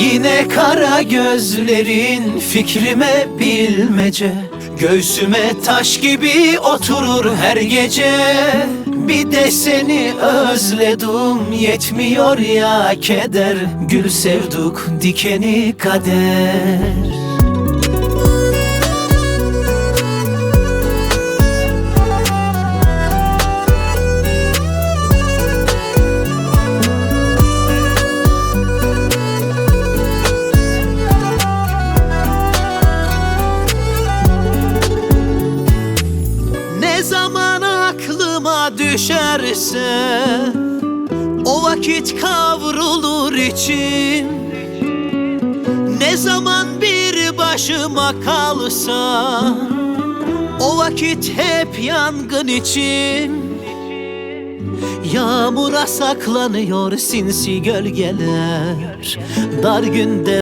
Yine kara gözlerin fikrime bilmece. Göğsüme taş gibi oturur her gece. Bir de seni özledim yetmiyor ya keder. Gül sevduk dikeni kader düşerse O vakit kavrulur içim. Ne zaman bir başıma kalsa O vakit hep yangın içim. Yağmura saklanıyor sinsi gölgeler Dar günde